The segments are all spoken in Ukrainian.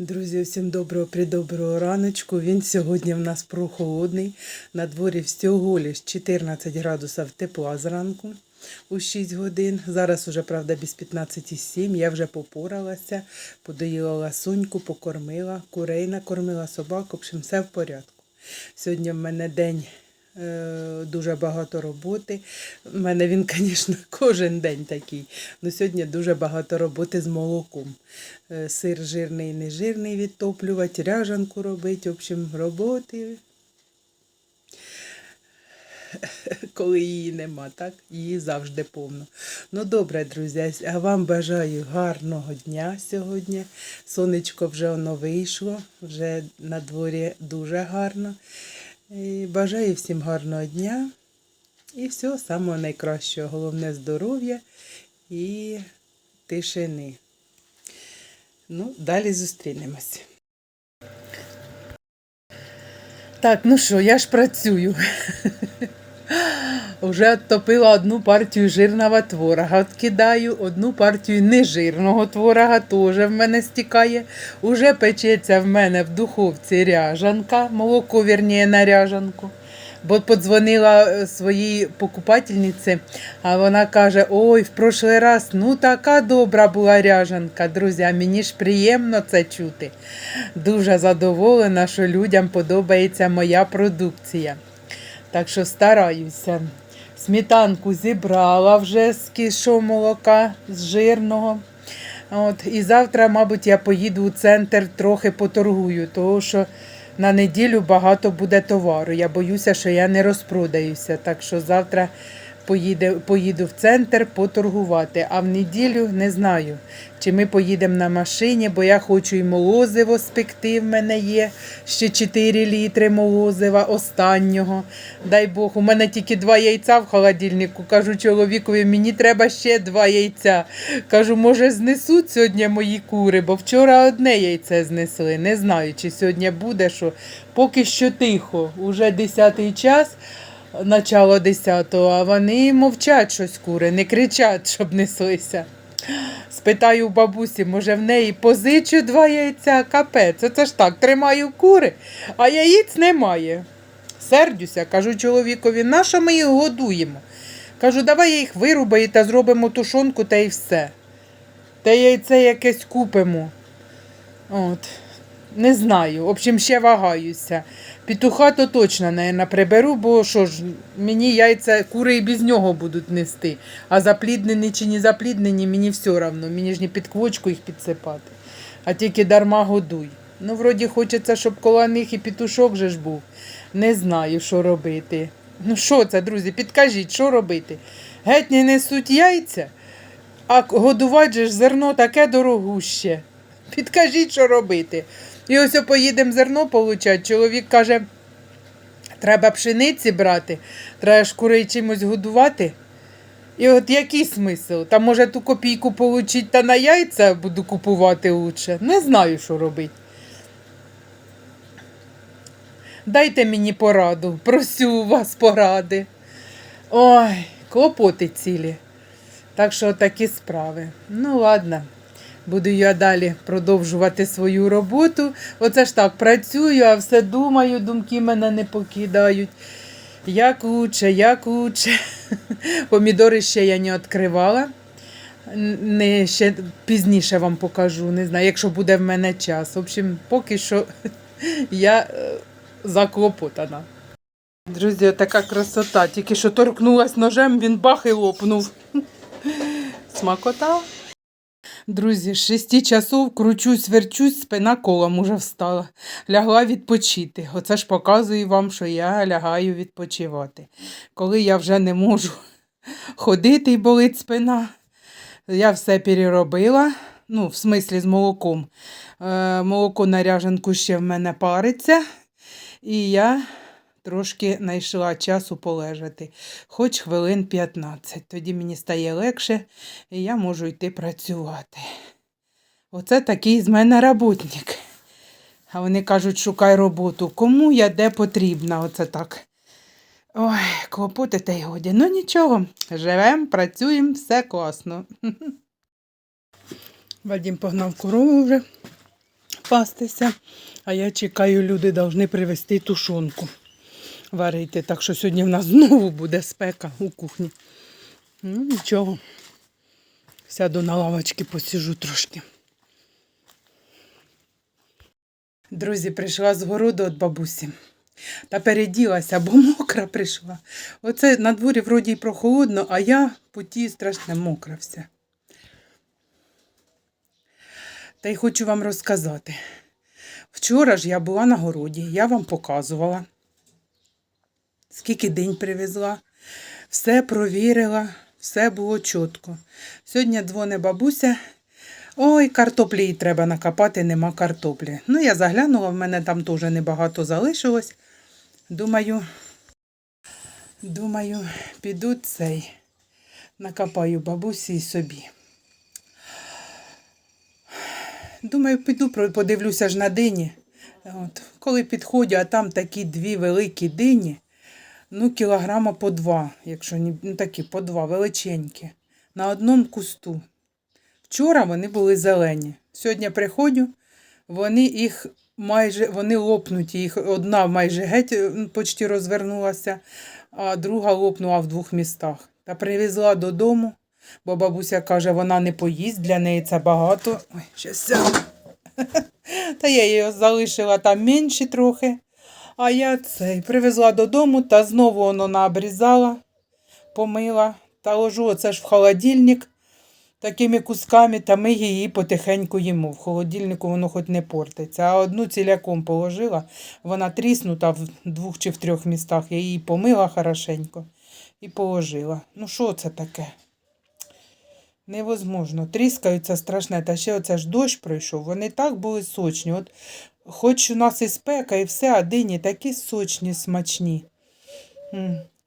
Друзі, всім доброго придоброго раночку. Він сьогодні в нас прохолодний. На дворі всього лиш 14 градусів тепла зранку у 6 годин. Зараз уже, правда, без 15,7. Я вже попоралася, подоїла ласуньку, покормила, курей накормила, собак. В общем, все в порядку. Сьогодні в мене день дуже багато роботи. У мене він, звісно, кожен день такий. але сьогодні дуже багато роботи з молоком. Е, Сир жирний, нежирний відтоплювати, ряжанку робити. В общем, роботи. Коли її нема, так? Її завжди повно. Ну добре, друзі, а вам бажаю гарного дня сьогодні. Сонечко вже воно вийшло, вже на дворі дуже гарно. І бажаю всім гарного дня і всього самого найкращого. Головне здоров'я і тишини. Ну, далі зустрінемось. Так, ну що, я ж працюю. Уже відтопила одну партію жирного творога. Откидаю одну партію нежирного творога, теж в мене стікає. Уже печеться в мене в духовці ряжанка, молоко, вірніше, на ряжанку. Бо подзвонила е, своїй покупательниці, а вона каже: ой, в прошлий раз ну така добра була ряжанка. Друзі, мені ж приємно це чути. Дуже задоволена, що людям подобається моя продукція. Так що стараюся. Сметанку зібрала вже з кішого молока, з жирного. От, і завтра, мабуть, я поїду у центр трохи поторгую, тому що на неділю багато буде товару. Я боюся, що я не розпродаюся. Так що завтра поїде, поїду в центр поторгувати. А в неділю не знаю, чи ми поїдемо на машині, бо я хочу і молозиво спекти. В мене є ще 4 літри молозива останнього. Дай Бог, у мене тільки два яйця в холодильнику. Кажу чоловікові, мені треба ще два яйця. Кажу, може, знесуть сьогодні мої кури, бо вчора одне яйце знесли. Не знаю, чи сьогодні буде що. Поки що тихо, уже 10 час. Начало 10-го, а вони мовчать щось кури, не кричать, щоб неслися. Спитаю у бабусі, може в неї позичу два яйця, капець. Оце ж так, тримаю кури, а яїць немає. Сердюся, кажу чоловікові, на що ми їх годуємо? Кажу, давай я їх вирубаю та зробимо тушонку та й все. Та яйце якесь купимо. От. Не знаю. В общем, ще вагаюся. Петуха то точно, наверное, приберу, бо що ж, мені яйця кури і без нього будуть нести. А запліднені чи не запліднені, мені все одно. Мені ж не під квочку їх підсипати. А тільки дарма годуй. Ну, вроді хочеться, щоб коло них і петушок же ж був. Не знаю, що робити. Ну, що це, друзі, підкажіть, що робити? Геть не несуть яйця, а годувати же ж зерно таке дорогуще. Підкажіть, що робити. І ось поїдемо зерно получати. Чоловік каже, треба пшениці брати, треба ж курей чимось годувати. І от який смисл? Та може ту копійку отримати та на яйця буду купувати лучше. Не знаю, що робити. Дайте мені пораду, просю вас поради. Ой, клопоти цілі. Так що такі справи. Ну, ладно. Буду я далі продовжувати свою роботу. Оце ж так працюю, а все думаю, думки мене не покидають. Як лучше, як лучше. Помідори ще я не відкривала. Не, ще пізніше вам покажу, не знаю, якщо буде в мене час. В общем, поки що я е, заклопотана. Друзі, така красота. Тільки що торкнулась ножем, він бах і лопнув. Смакота. Друзі, з шести часов кручусь, верчусь, спина колом уже встала. Лягла відпочити. Оце ж показую вам, що я лягаю відпочивати. Коли я вже не можу ходити і болить спина, я все переробила. Ну, в смислі з молоком. Е, молоко на ряжанку ще в мене париться. І я трошки знайшла часу полежати, хоч хвилин 15. Тоді мені стає легше, і я можу йти працювати. Оце такий з мене роботник. А вони кажуть, шукай роботу. Кому я де потрібна? Оце так. Ой, клопоти та й годі. Ну нічого, живемо, працюємо, все класно. Вадим погнав корову вже. пастися. А я чекаю, люди повинні привезти тушонку варити. Так що сьогодні в нас знову буде спека у кухні. Ну, нічого. Сяду на лавочки, посіжу трошки. Друзі, прийшла з городу від бабусі. Та переділася, бо мокра прийшла. Оце на дворі вроді й прохолодно, а я в путі страшно мокра вся. Та й хочу вам розказати. Вчора ж я була на городі, я вам показувала, скільки день привезла, все провірила, все було чітко. Сьогодні дзвоне бабуся. Ой, картоплі їй треба накопати, нема картоплі. Ну, я заглянула, в мене там теж небагато залишилось. Думаю, думаю, піду цей, накопаю бабусі і собі. Думаю, піду подивлюся ж на дині. От. Коли підходжу, а там такі дві великі дині, ну, кілограма по два, якщо ну такі по два, величенькі, на одному кусту. Вчора вони були зелені. Сьогодні приходжу, вони їх майже вони лопнуті. Їх одна майже геть е, почти розвернулася, а друга лопнула в двох містах. Та привезла додому, бо бабуся каже, вона не поїсть, для неї це багато. Ой, щас. Та я її залишила там менше трохи. А я цей привезла додому та знову воно наобрізала, помила та ложу оце ж в холодильник такими кусками, та ми її потихеньку їмо. В холодильнику воно хоч не портиться. А одну ціляком положила, вона тріснута в двох чи в трьох містах. Я її помила хорошенько і положила. Ну що це таке? Невозможно. Тріскаються страшне. Та ще оце ж дощ пройшов. Вони так були сочні. От хоч у нас і спека, і все, а дині такі сочні, смачні.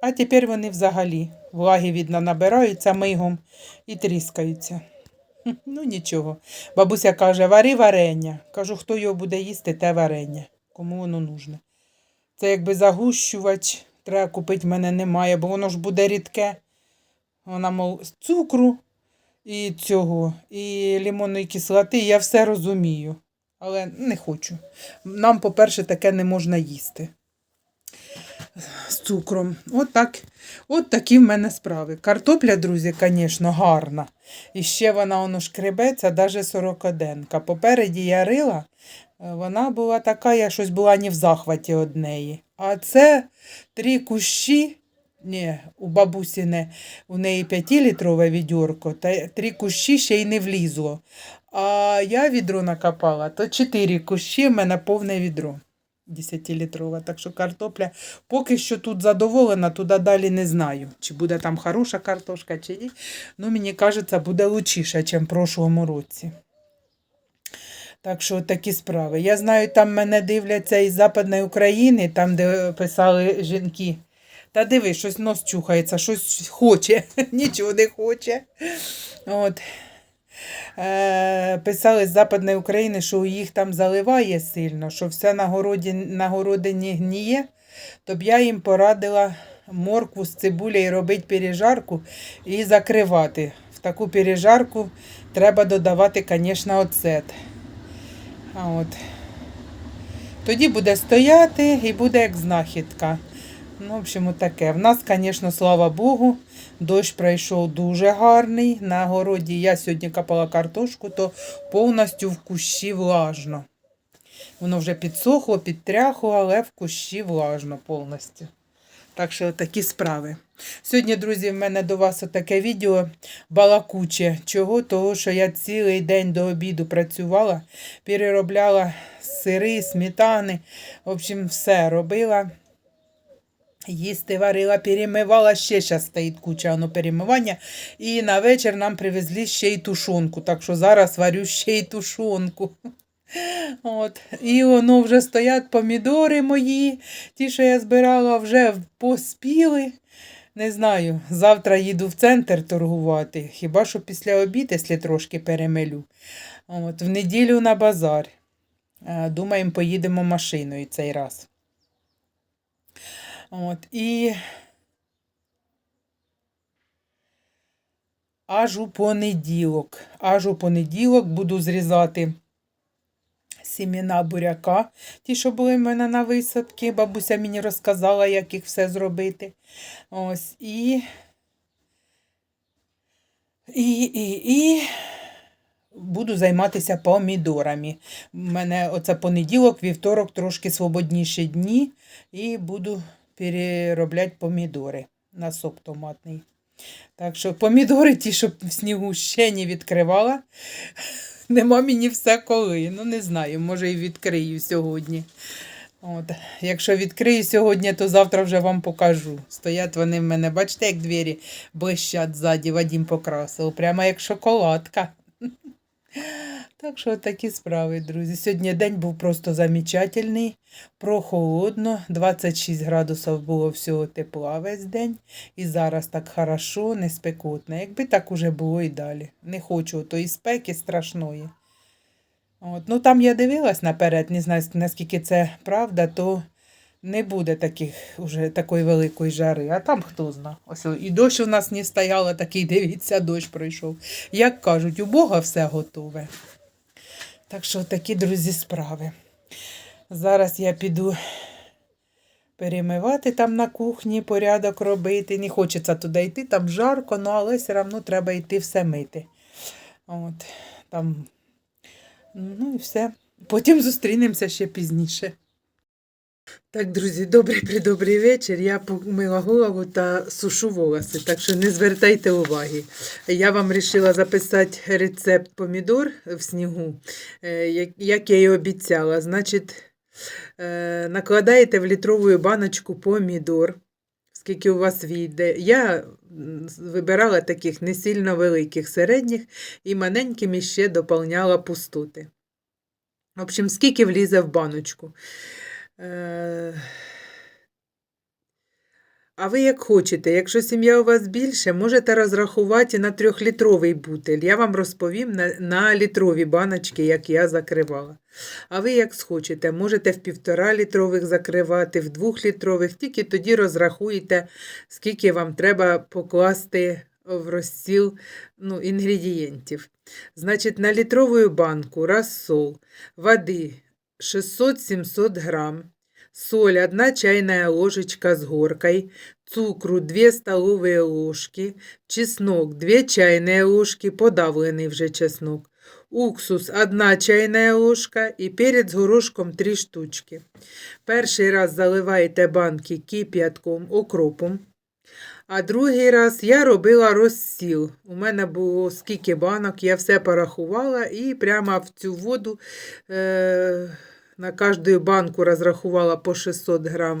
А тепер вони взагалі влаги, видно, набираються мигом і тріскаються. Ну нічого. Бабуся каже, вари варення. Кажу, хто його буде їсти, те варення. Кому воно нужне. Це якби загущувач, треба купити, в мене немає, бо воно ж буде рідке. Вона, мов, цукру і цього, і лимонної кислоти, я все розумію. Але не хочу. Нам, по-перше, таке не можна їсти з цукром. От, так, от такі в мене справи. Картопля, друзі, звісно, гарна. І ще вона воно шкребеться, навіть сорокоденка. Попереді я рила, е, вона була така, я щось була не в захваті од неї. А це три кущі. Ні, у бабусі не, у неї 5-літрове відьорко, та три кущі ще й не влізло. А я відро накопала, то 4 кущі в мене повне відро. 10-літрове. Так що картопля поки що тут задоволена, туди далі не знаю, чи буде там хороша картошка, чи ні. Ну, мені кажеться, буде лучіше, ніж в прошлому році. Так що такі справи. Я знаю, там мене дивляться із Западної України, там, де писали жінки. Та диви, щось нос чухається, щось хоче, нічого не хоче. От. Е, писали з Западної України, що їх там заливає сильно, що все на, городі, на городині гніє, то б я їм порадила моркву з цибулею робити пережарку і закривати. В таку пережарку треба додавати, звісно, оцет. От. Тоді буде стояти і буде як знахідка. Ну, в общем, таке. В нас, звісно, слава Богу, дощ пройшов дуже гарний. На городі я сьогодні копала картошку, то повністю в кущі влажно. Воно вже підсохло, підтряхло, але в кущі влажно повністю. Так що такі справи. Сьогодні, друзі, в мене до вас таке відео балакуче. Чого? Того, що я цілий день до обіду працювала, переробляла сири, сметани. В общем, все робила. Їсти варила, перемивала, ще зараз стоїть куча воно перемивання. І на вечір нам привезли ще й тушонку. Так що зараз варю ще й тушонку. От. І воно вже стоять помідори мої. Ті, що я збирала, вже поспіли. Не знаю, завтра їду в центр торгувати. Хіба що після обід, якщо трошки перемелю. От, в неділю на базар. Е, Думаємо, поїдемо машиною цей раз. От, і аж у понеділок. Аж у понеділок буду зрізати сіміна буряка, ті, що були в мене на висадки. Бабуся мені розказала, як їх все зробити. Ось і. І, і, і буду займатися помідорами. У мене оце понеділок, вівторок трошки свободніші дні, і буду переробляти помідори на сок томатний. Так що помідори ті, що в снігу ще не відкривала. Нема мені все коли. Ну, не знаю, може і відкрию сьогодні. От. Якщо відкрию сьогодні, то завтра вже вам покажу. Стоять вони в мене, бачите, як двері блищать ззаді, Вадім покрасив. Прямо як шоколадка. Так що такі справи, друзі. Сьогодні день був просто замечательний, прохолодно, 26 градусів було всього тепла весь день. І зараз так хорошо, не спекотно. Якби так уже було і далі. Не хочу тої спеки страшної. От. Ну там я дивилась наперед, не знаю наскільки це правда, то не буде таких уже такої великої жари. А там хто зна. Ось і дощ у нас не стояло, такий дивіться, дощ пройшов. Як кажуть, у Бога все готове. Так що такі, друзі, справи. Зараз я піду перемивати там на кухні, порядок робити. Не хочеться туди йти, там жарко, ну, але все одно треба йти все мити. От, там, ну і все. Потім зустрінемося ще пізніше. Так, друзі, добрий придобрий вечір. Я помила голову та сушу волоси, так що не звертайте уваги. Я вам вирішила записати рецепт помідор в снігу, е, як- я і обіцяла. Значить, е, накладаєте в літрову баночку помідор, скільки у вас війде. Я вибирала таких не сильно великих, середніх і маленькими ще доповняла пустоти. В общем, скільки влізе в баночку. Е, А ви як хочете, якщо сім'я у вас більше, можете розрахувати на трьохлітровий бутиль. Я вам розповім на, на літрові баночки, як я закривала. А ви як схочете, можете в півтора літрових закривати, в двохлітрових, тільки тоді розрахуєте, скільки вам треба покласти в розсіл ну, інгредієнтів. Значить, на літрову банку розсол, води 600-700 грамм, соль 1 чайная ложечка с горкой, цукру 2 столовые ложки, чеснок 2 чайные ложки, подавлений вже чеснок, уксус 1 чайная ложка. І перець горошком 3 штучки. Перший раз заливаєте банки кип'ятком, окропом. А другий раз я робила розсіл. У мене було скільки банок, я все порахувала і прямо в цю воду е, на кожну банку розрахувала по 600 грам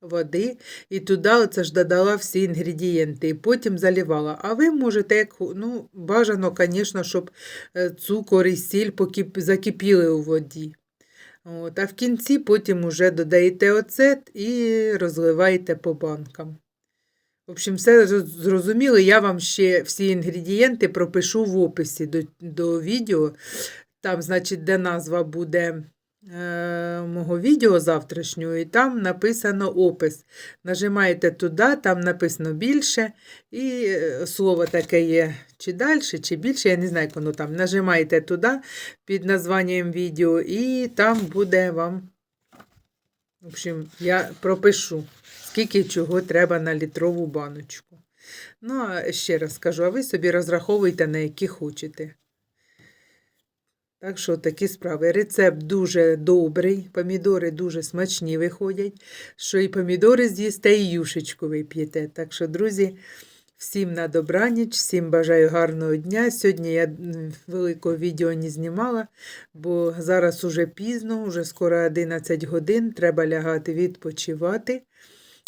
води. І туди оце ж додала всі інгредієнти. І потім заливала. А ви можете, ну, бажано, звісно, щоб е, цукор і сіль покип... закипіли у воді. От, а в кінці потім уже додаєте оцет і розливаєте по банкам. В общем, все зрозуміло. Я вам ще всі інгредієнти пропишу в описі до, до відео. Там, значить, де назва буде е, мого відео завтрашнього, і там написано опис. Нажимаєте туди, там написано більше, і е, слово таке є чи далі, чи більше, я не знаю, як воно там. Нажимаєте туди під названням відео, і там буде вам. В общем, я пропишу скільки чого треба на літрову баночку. Ну, а ще раз кажу, а ви собі розраховуйте, на які хочете. Так що такі справи. Рецепт дуже добрий, помідори дуже смачні виходять, що і помідори з'їсте, і юшечку вип'єте. Так що, друзі, всім на добраніч, всім бажаю гарного дня. Сьогодні я великого відео не знімала, бо зараз уже пізно, уже скоро 11 годин, треба лягати відпочивати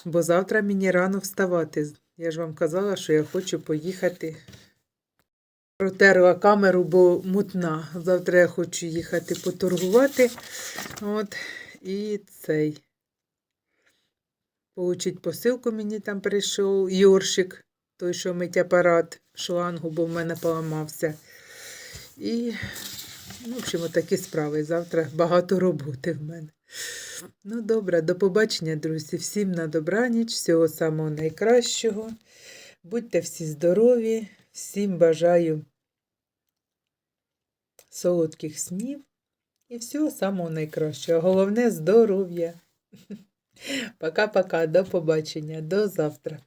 бо завтра мені рано вставати. Я ж вам казала, що я хочу поїхати. Протерла камеру, бо мутна. Завтра я хочу їхати поторгувати. От, і цей. Получить посилку мені там прийшов Йоршик, той, що мить апарат шлангу, бо в мене поламався. І, ну, в общем, такі справи. Завтра багато роботи в мене. Ну, добре, до побачення, друзі. Всім на добраніч, всього самого найкращого. Будьте всі здорові, всім бажаю солодких снів І всього самого найкращого. Головне здоров'я. Пока-пока, до побачення, до завтра.